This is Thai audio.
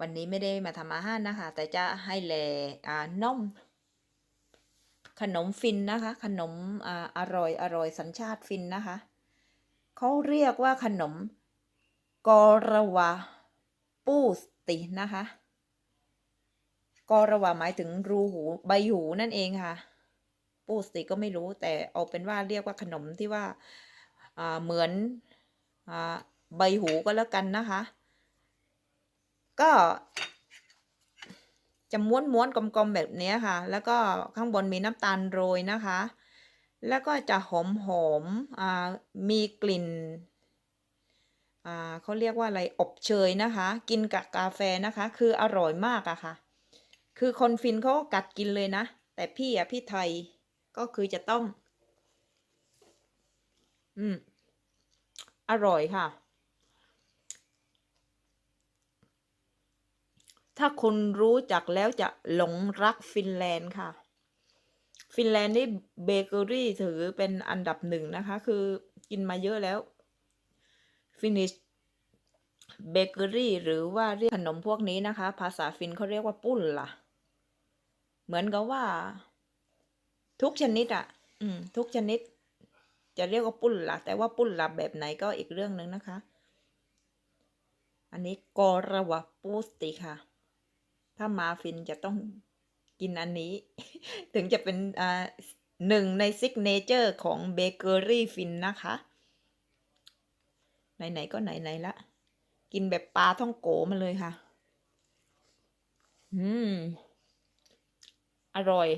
วันนี้ไม่ได้มาทำอาหารนะคะ แต่จะให้แลอ่านมขนมฟินนะคะ ขนมอ่าอร่อยอร่อยสัญชาติฟินนะคะเขาเรียกว่าขนมกอระวะปูสตินะคะกอระวะหมายถึงรูหูใบหูนั่นเองค่ะ ปูสติก็ไม่รู้แต่เอาเป็นว่าเรียกว่าขนมที่ว่าเหมือนอใบหูก็แล้วกันนะคะ ก็จะม้วนม้วนๆกลมๆแบบนี้ค่ะ แล้วก็ข้างบนมีน้ำตาลโรยนะคะ แล้วก็จะหอมหอมๆอ่ามีกลิ่นเขาเรียกว่าอะไรอบเชยนะคะ กินกับกาแฟนะคะ คืออร่อยมากอะค่ะ คือคนฟินเขาก็กัดกินเลยนะ แต่พี่อะพี่ไทยก็คือจะต้อง อืม อร่อยค่ะ ถ้าคุณรู้จักแล้วจะหลงรักฟินแลนด์ค่ะ ฟินแลนด์นี่เบเกอรี่ถือเป็นอันดับหนึ่งนะคะ คือกินมาเยอะแล้ว ฟินิชเบเกอรี่หรือว่าเรียกขนมพวกนี้นะคะ ภาษาฟินเขาเรียกว่าปุ้นล่ะ เหมือนกับว่า ทุกชนิดอะอืม ทุกชนิด จะเรียกว่าปุ้นล่ะ แต่ว่าปุ้นล่ะแบบไหนก็อีกเรื่องหนึ่งนะคะ อันนี้กอระวะปูสติค่ะ ถ้ามาฟินจะต้องกินอันนี้ ถึงจะเป็นอ่าหนึ่งในซิกเนเจอร์ของเบเกอรี่ฟินนะคะ ไหน ๆ ก็ไหน ๆ ละ กินแบบปลาท่องโกมาเลยค่ะ อืม อร่อย